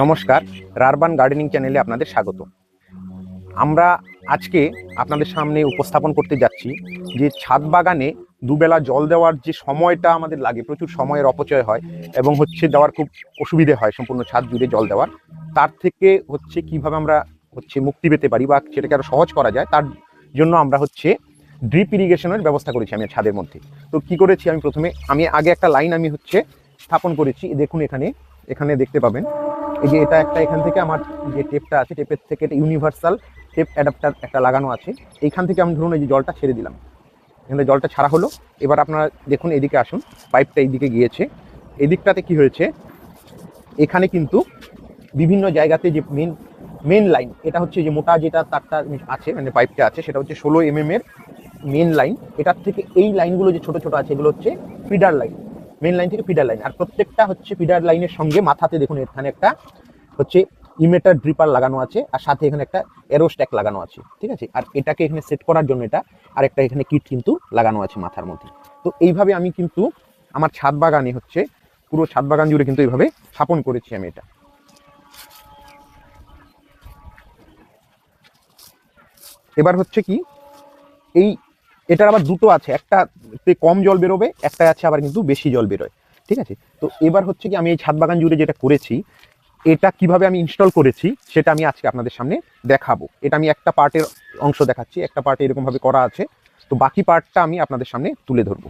নমস্কার, রারবান গার্ডেনিং চ্যানেলে আপনাদের স্বাগত। আমরা আজকে আপনাদের সামনে উপস্থাপন করতে যাচ্ছি যে ছাদ বাগানে দুবেলা জল দেওয়ার যে সময়টা আমাদের লাগে, প্রচুর সময়ের অপচয় হয় এবং হচ্ছে দেওয়ার খুব অসুবিধে হয় সম্পূর্ণ ছাদ জুড়ে জল দেওয়ার। তার থেকে হচ্ছে কীভাবে আমরা হচ্ছে মুক্তি পেতে পারি বা সেটাকে আরও সহজ করা যায়, তার জন্য আমরা হচ্ছে ড্রিপ ইরিগেশনের ব্যবস্থা করেছি আমি ছাদের মধ্যে। তো কি করেছি আমি প্রথমে, আমি আগে একটা লাইন আমি হচ্ছে স্থাপন করেছি, দেখুন এখানে। এখানে দেখতে পাবেন। এই যে এটা একটা এখান থেকে আমার যে টেপটা আছে, টেপের থেকে এটা ইউনিভার্সাল টেপ অ্যাডাপ্টার একটা লাগানো আছে। এইখান থেকে আমি ধরুন এই যে জলটা ছেড়ে দিলাম। এখানে জলটা ছাড়া হলো। এবার আপনারা দেখুন এদিকে আসুন পাইপটা এইদিকে গিয়েছে। এদিকটাতে কি হয়েছে? এখানে কিন্তু বিভিন্ন জায়গাতে যে মেন মেন লাইন এটা হচ্ছে যে মোটা যেটা তারটা আছে মানে পাইপটা আছে, সেটা হচ্ছে ষোলো এম এর মেন লাইন এটার থেকে এই লাইনগুলো যে ছোট ছোট আছে, এগুলো হচ্ছে ফিডার লাইন মেন লাইন থেকে ফিডার লাইন আর প্রত্যেকটা হচ্ছে ফিডার লাইনের সঙ্গে মাথাতে দেখুন, এখানে একটা হচ্ছে ইমেটার ড্রিপার লাগানো আছে, আর সাথে এখানে একটা এরো স্ট্যাক লাগানো আছে, ঠিক আছে? আর এটাকে এখানে সেট করার জন্য এটা, আর একটা এখানে কিট কিন্তু লাগানো আছে মাথার মধ্যে। তো এইভাবে আমি কিন্তু আমার ছাদ বাগানে হচ্ছে, পুরো ছাদ বাগান জুড়ে কিন্তু এইভাবে স্থাপন করেছি আমি এটা। এবার হচ্ছে কি, এই এটার আবার দুটো আছে, একটা কম জল বেরোবে একটা আছে আবার কিন্তু বেশি জল বেরোয়, ঠিক আছে? তো এবার হচ্ছে কি আমি এই ছাদ বাগান জুড়ে যেটা করেছি, এটা কীভাবে আমি ইনস্টল করেছি সেটা আমি আজকে আপনাদের সামনে দেখাবো। এটা আমি একটা পার্টের অংশ দেখাচ্ছি, একটা পার্টে এরকমভাবে করা আছে, তো বাকি পার্টটা আমি আপনাদের সামনে তুলে ধরবো।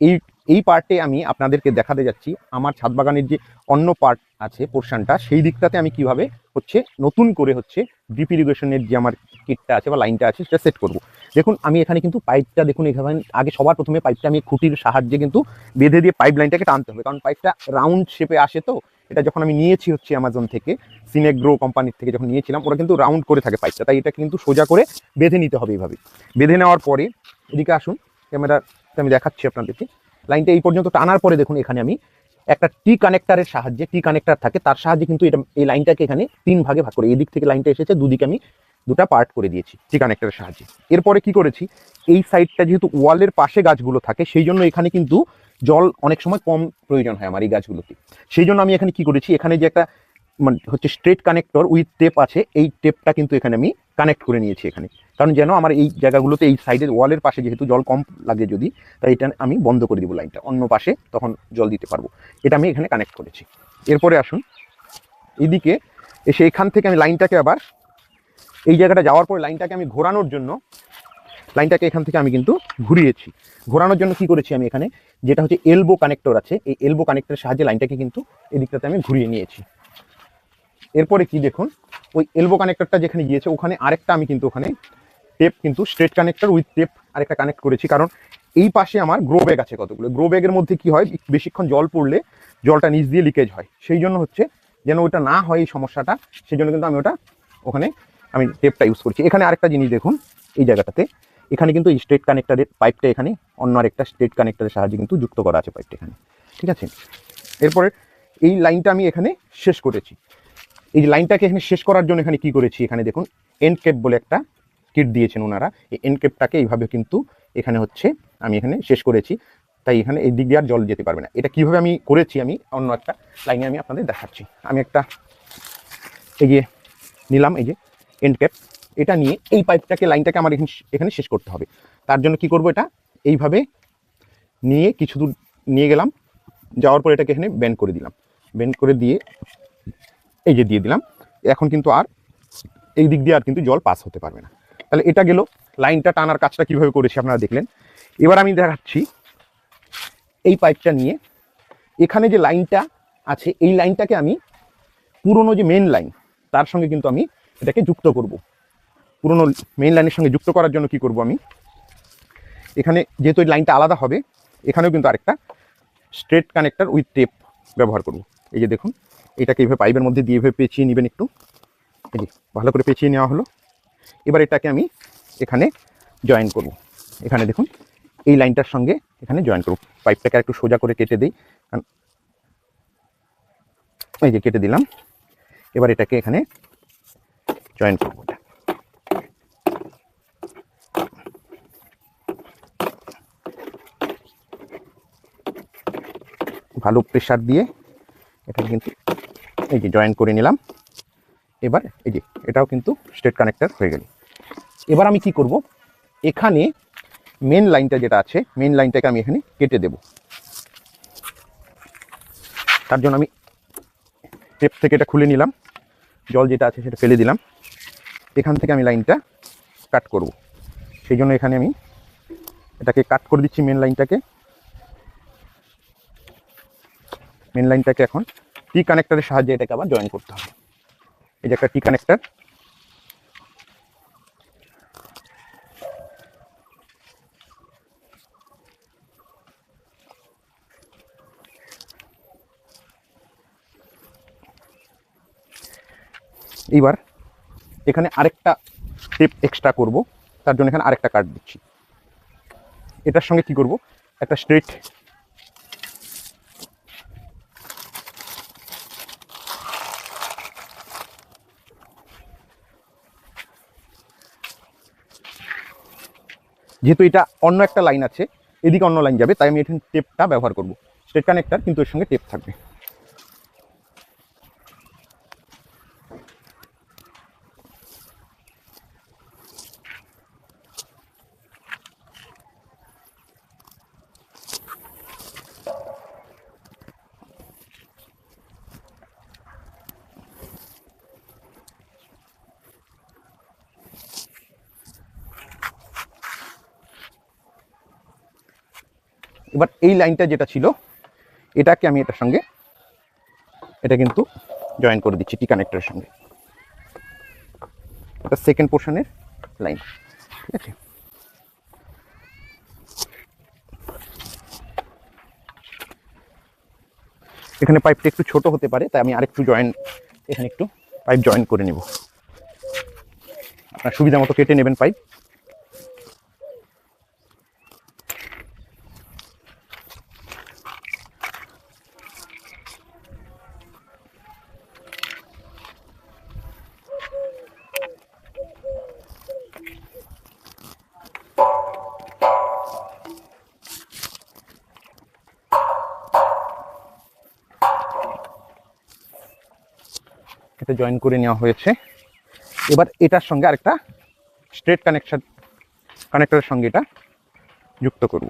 এই এই পার্টে আমি আপনাদেরকে দেখাতে যাচ্ছি। আমার ছাদ বাগানের যে অন্য পার্ট আছে পোর্শনটা সেই দিকটাতে আমি কীভাবে হচ্ছে নতুন করে হচ্ছে ড্রিপ ইরিগেশনের যে আমার কিটটা আছে বা লাইনটা আছে, সেটা সেট করব। দেখুন, আমি এখানে কিন্তু পাইপটা দেখুন, এখানে আগে সবার প্রথমে পাইপটা আমি খুঁটির সাহায্যে কিন্তু বেঁধে দিয়ে পাইপ লাইনটাকে টানতে হবে। কারণ পাইপটা রাউন্ড শেপে আসে তো, এটা যখন আমি নিয়েছি হচ্ছে অ্যামাজন থেকে সিনেগ্রো কোম্পানির থেকে যখন নিয়েছিলাম, ওরা কিন্তু রাউন্ড করে থাকে পাইপটা তাই এটা কিন্তু সোজা করে বেঁধে নিতে হবে এইভাবে। বেঁধে নেওয়ার পরে, এদিকে আসুন, ক্যামেরাতে আমি দেখাচ্ছি আপনাদেরকে। লাইনটা এই পর্যন্ত টানার পরে দেখুন এখানে আমি একটা টি কানেক্টারের সাহায্যে টি কানেক্টার থাকে, তার সাহায্যে কিন্তু এটা, এই লাইনটাকে এখানে তিন ভাগে ভাগ করে, এদিক থেকে লাইনটা এসেছে, দুদিকে আমি দুটা পার্ট করে দিয়েছি টি কানেক্টারের সাহায্যে। এরপরে কি করেছি? এই সাইডটা যেহেতু ওয়ালের পাশে গাছগুলো থাকে, সেই জন্য এখানে কিন্তু জল অনেক সময় কম প্রয়োজন হয় আমার এই গাছগুলোতে। সেই জন্য আমি এখানে কি করেছি? এখানে যে একটা মানে হচ্ছে স্ট্রেট কানেক্টর উইথ টেপ আছে, এই টেপটা কিন্তু এখানে আমি কানেক্ট করে নিয়েছি এখানে। কারণ যেন আমার এই জায়গাগুলোতে, এই সাইডের ওয়ালের পাশে যেহেতু জল কম লাগে যদি, তাই এটা আমি বন্ধ করে দিব লাইনটা। অন্য পাশে তখন জল দিতে পারব। এটা আমি এখানে কানেক্ট করেছি। এরপরে আসুন, এদিকে এসে এখান থেকে আমি লাইনটাকে আবার, এই জায়গাটা যাওয়ার পরে লাইনটাকে আমি ঘোরানোর জন্য, লাইনটাকে এখান থেকে আমি কিন্তু ঘুরিয়েছি। ঘোরানোর জন্য কি করেছি আমি এখানে? যেটা হচ্ছে এলবো কানেক্টর আছে, এই এলবো কানেক্টরের সাহায্যে লাইনটাকে কিন্তু এদিকটাতে আমি ঘুরিয়ে নিয়েছি। এরপরে কি দেখুন, ওই এলবো কানেক্টরটা যেখানে গিয়েছে, ওখানে আরেকটা আমি কিন্তু ওখানে টেপ কিন্তু স্ট্রেট কানেক্টর উইথ টেপ আরেকটা কানেক্ট করেছি। কারণ এই পাশে আমার গ্রো ব্যাগ আছে কতগুলো? গ্রো ব্যাগের মধ্যে কি হয়? বেশিক্ষণ জল পড়লে জলটা নিচ দিয়ে লিকেজ হয়। সেই জন্য হচ্ছে যেন ওটা না হয় এই সমস্যাটা, সেই জন্য কিন্তু আমি ওটা ওখানে আমি টেপটা ইউজ করছি। এখানে আরেকটা জিনিস দেখুন, এই জায়গাটাতে। এখানে কিন্তু এই স্ট্রেট কানেক্টারের পাইপটা এখানে অন্য আরেকটা স্ট্রেট কানেক্টারের সাহায্যে কিন্তু যুক্ত করা আছে পাইপটা এখানে। ঠিক আছে? এরপরে এই লাইনটা আমি এখানে শেষ করেছি। এই লাইনটাকে এখানে শেষ করার জন্য এখানে কি করেছি? এখানে দেখুন এন্ড কেপ বলে একটা কিট দিয়েছেন ওনারা এই এন্ড কেপটাকে এইভাবে কিন্তু এখানে হচ্ছে আমি এখানে শেষ করেছি। তাই এখানে এই দিক দিয়ে আর জল যেতে পারবে না। এটা কীভাবে আমি করেছি আমি অন্য একটা লাইনে আমি আপনাদের দেখাচ্ছি। আমি একটা এগিয়ে নিলাম, এই যে এন্ড ক্যাপ এটা নিয়ে এই পাইপটাকে লাইনটাকে আমার এখানে এখানে শেষ করতে হবে। তার জন্য কি করব এটা? এইভাবে নিয়ে কিছু দূর নিয়ে গেলাম। যাওয়ার পর এটাকে এখানে ব্যান্ড করে দিলাম। ব্যান্ড করে দিয়ে এই যে দিয়ে দিলাম। এখন কিন্তু আর এই দিক দিয়ে আর কিন্তু জল পাস হতে পারবে না। তাহলে এটা গেল। লাইনটা টানার কাজটা কীভাবে করেছি আপনারা দেখলেন। এবার আমি দেখাচ্ছি এই পাইপটা নিয়ে। এখানে যে লাইনটা আছে, এই লাইনটাকে আমি পুরনো যে মেন লাইন তার সঙ্গে কিন্তু আমি এটাকে যুক্ত করব। পুরনো মেন লাইনের সঙ্গে যুক্ত করার জন্য কি করব আমি? এখানে যেহেতু এই লাইনটা আলাদা হবে, এখানেও কিন্তু আরেকটা স্ট্রেট কানেক্টর উইথ টেপ ব্যবহার করব। এই যে দেখুন, এটাকে এইভাবে পাইপের মধ্যে দিয়ে এভাবে পেঁচিয়ে নেবেন একটু। এই ভালো করে পেঁচিয়ে নেওয়া হলো। এবার এটাকে আমি এখানে জয়েন করব। এখানে দেখুন, এই লাইনটার সঙ্গে এখানে জয়েন করব। পাইপটাকে একটু সোজা করে কেটে দিই। এই যে কেটে দিলাম, এবার এটাকে এখানে জয়েন করব। ভালো প্রেশার দিয়ে এটা কিন্তু এই যে জয়েন করে নিলাম। এবার এই যে, এটাও কিন্তু স্টেট কানেক্টার হয়ে গেল। এবার আমি কি করব? এখানে মেন লাইনটা যেটা আছে মেন লাইনটাকে আমি এখানে কেটে দেব। তার জন্য আমি টেপ থেকে এটা খুলে নিলাম। জল যেটা আছে সেটা ফেলে দিলাম। এখান থেকে আমি লাইনটা কাট করব। সেই জন্য এখানে আমি এটাকে কাট করে দিচ্ছি মেন লাইনটাকে মেন লাইনটাকে এখন টি কানেক্টারের সাহায্যে এটাকে আবার জয়েন করতে হবে। এই যে একটা টি কানেক্টর এইবার এখানে আরেকটা টেপ এক্সট্রা করব, তার জন্য এখানে আরেকটা কার্ড দিচ্ছি। এটার সঙ্গে কি করব? একটা স্ট্রেট যেহেতু এটা অন্য একটা লাইন আছে, এদিকে অন্য লাইন যাবে, তাই আমি এখানে টেপটা ব্যবহার করব। স্ট্রেট কানেক্টার কিন্তু এর সঙ্গে টেপ থাকবে। এবার এই লাইনটা যেটা ছিল, এটাকে আমি এটার সঙ্গে, এটা কিন্তু জয়েন করে দিচ্ছি টি কানেক্টরের সঙ্গে। এটা সেকেন্ড পোর্শনের লাইন ঠিক আছে এখানে পাইপটা একটু ছোট হতে পারে, তাই আমি আরেকটু জয়েন এখানে একটু পাইপ জয়েন করে নেব। আপনার সুবিধা মতো কেটে নেবেন পাইপ এটা জয়েন করে নেওয়া হয়েছে। এবার এটার সঙ্গে আরেকটা স্ট্রেট কানেকশন কানেক্টরের সঙ্গে এটা যুক্ত করব।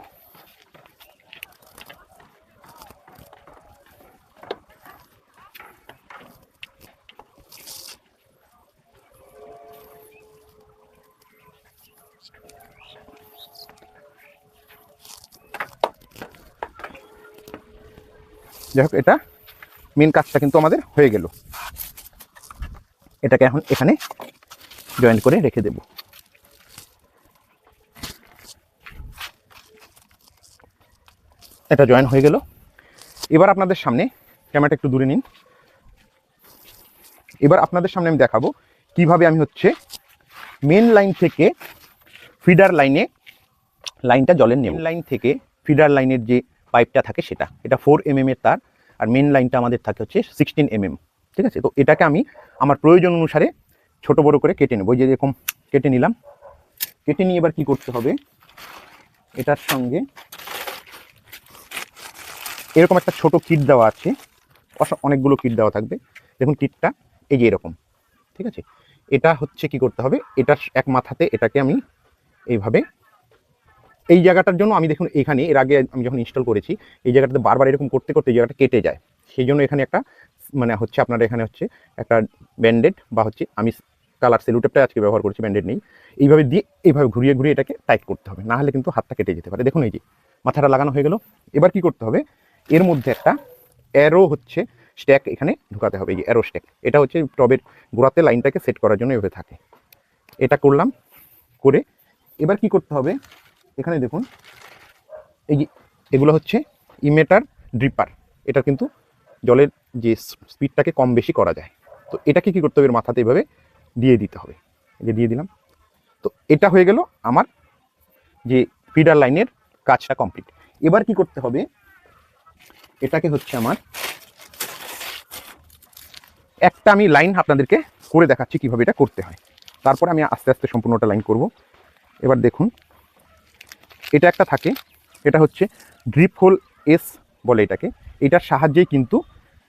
যাই হোক, এটা মেন কাজটা কিন্তু আমাদের হয়ে গেল। এটাকে এখন এখানে জয়েন করে রেখে দেব। এটা জয়েন হয়ে গেল। এবার আপনাদের সামনে ক্যামেরাটা একটু দূরে নিন। এবার আপনাদের সামনে আমি দেখাবো কীভাবে আমি হচ্ছে মেন লাইন থেকে ফিডার লাইনে লাইনটা জলের নেব। লাইন থেকে ফিডার লাইনের যে পাইপটা থাকে সেটা, এটা ফোর এম এর তার, আর মেন লাইনটা আমাদের থাকে হচ্ছে সিক্সটিন এম ঠিক আছে? তো এটাকে আমি আমার প্রয়োজন অনুসারে ছোট বড় করে কেটে নেব। ওই যে এরকম কেটে নিলাম। কেটে নিয়ে এবার কি করতে হবে? এটার সঙ্গে এরকম একটা ছোট কিট দেওয়া আছে। অনেকগুলো কিট দেওয়া থাকবে। দেখুন, কিটটা এই যে এরকম। ঠিক আছে? এটা হচ্ছে কি করতে হবে? এটা এক মাথাতে এটাকে আমি এইভাবে এই জায়গাটার জন্য আমি দেখুন, এখানে এর আগে আমি যখন ইনস্টল করেছি, এই জায়গাটাতে বারবার এরকম করতে করতে এই জায়গাটা কেটে যায়। সেই জন্য এখানে একটা মানে হচ্ছে আপনার এখানে হচ্ছে একটা ব্যান্ডেড বা হচ্ছে আমি কালার সেলুটেপটা আজকে ব্যবহার করছি ব্যান্ডেড নেই। এইভাবে দিয়ে এইভাবে ঘুরিয়ে ঘুরিয়ে এটাকে টাইট করতে হবে না হলে কিন্তু হাতটা কেটে যেতে পারে। দেখুন এই যে, মাথাটা লাগানো হয়ে গেল। এবার কি করতে হবে? এর মধ্যে একটা অ্যারো হচ্ছে স্ট্যাক এখানে ঢুকাতে হবে, এই যে অ্যারো স্ট্যাক এটা হচ্ছে টবের গোড়াতে লাইনটাকে সেট করার জন্য এভাবে থাকে। এটা করলাম, করে এবার কি করতে হবে? এখানে দেখুন, এই যে এগুলো হচ্ছে ইমেটার ড্রিপার। এটা কিন্তু জলের যে স্পিডটাকে কম বেশি করা যায়। তো এটাকে কি করতে হবে? মাথাতে এভাবে দিয়ে দিতে হবে। যে দিয়ে দিলাম। তো এটা হয়ে গেল আমার যে ফিডার লাইনের কাজটা কমপ্লিট এবার কি করতে হবে? এটাকে হচ্ছে আমার একটা আমি লাইন আপনাদেরকে করে দেখাচ্ছি কীভাবে এটা করতে হয়। তারপরে আমি আস্তে আস্তে সম্পূর্ণটা লাইন করব। এবার দেখুন, এটা একটা থাকে, এটা হচ্ছে ড্রিপ হোল এস বলে এটাকে। এটার সাহায্যেই কিন্তু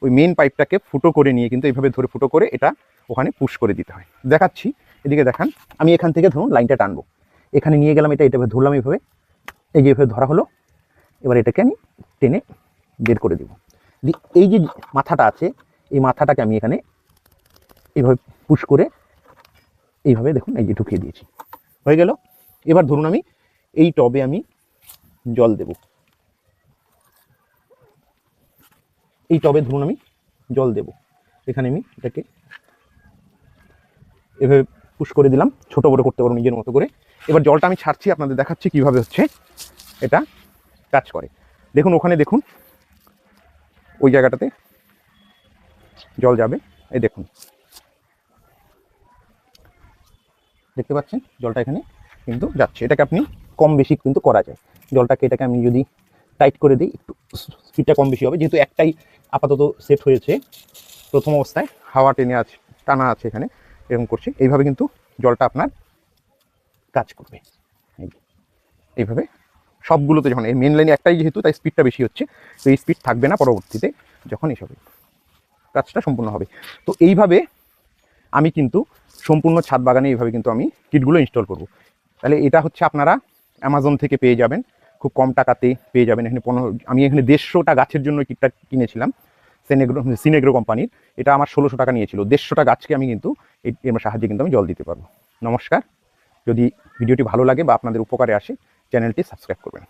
ওই মেন পাইপটাকে ফুটো করে নিয়ে কিন্তু এইভাবে ধরে ফুটো করে এটা ওখানে পুশ করে দিতে হয়। দেখাচ্ছি, এদিকে দেখান। আমি এখান থেকে ধরুন লাইনটা টানবো। এখানে নিয়ে গেলাম এটা এটা ধরলাম এইভাবে। এই যে এভাবে ধরা হলো, এবার এটাকে আমি টেনে বের করে দেবো। এই যে মাথাটা আছে, এই মাথাটাকে আমি এখানে এইভাবে পুশ করে এইভাবে দেখুন, এই যে ঢুকিয়ে দিয়েছি। হয়ে গেল? এবার ধরুন আমি এই টবে আমি জল দেব। এই টবে ধরুন আমি জল দেব। এখানে আমি এটাকে এভাবে পুশ করে দিলাম, ছোট বড় করতে পারব নিজের মতো করে। এবার জলটা আমি ছাড়ছি, আপনাদের দেখাচ্ছি কীভাবে হচ্ছে এটা কাজ করে। দেখুন, ওখানে দেখুন, ওই জায়গাটাতে জল যাবে। এই দেখুন। দেখতে পাচ্ছেন? জলটা এখানে কিন্তু যাচ্ছে। এটাকে আপনি কম বেশি কিন্তু করা যায়। জলটাকে এটাকে আমি যদি টাইট করে দিই, একটু স্পিডটা কম বেশি হবে। যেহেতু একটাই আপাতত সেট হয়েছে। প্রথম অবস্থায় হাওয়া টেনে আছে, টানা আছে এখানে, এরকম করছে। এইভাবে কিন্তু জলটা আপনার কাজ করবে। এইভাবে সবগুলোতে যখন, এই মেন লাইনে একটাই যেহেতু, তাই স্পিডটা বেশি হচ্ছে। তো এই স্পিড থাকবে না পরবর্তীতে যখন এইসব কাজটা সম্পূর্ণ হবে। তো এইভাবে আমি কিন্তু সম্পূর্ণ ছাদ বাগানে এইভাবে কিন্তু আমি কিটগুলো ইনস্টল করব। তাহলে এটা হচ্ছে আপনারা অ্যামাজন থেকে পেয়ে যাবেন। খুব কম টাকাতে পেয়ে যাবেন। এখানে পনেরো, আমি এখানে দেড়শোটা গাছের জন্য কিটটা কিনেছিলাম সেনেগ্রো সিনেগ্রো কোম্পানির। এটা আমার ষোলোশো টাকা নিয়েছিল। দেড়শোটা গাছকে আমি কিন্তু এর সাহায্যে কিন্তু আমি জল দিতে পারব। নমস্কার। যদি ভিডিওটি ভালো লাগে বা আপনাদের উপকারে আসে, চ্যানেলটি সাবস্ক্রাইব করবেন।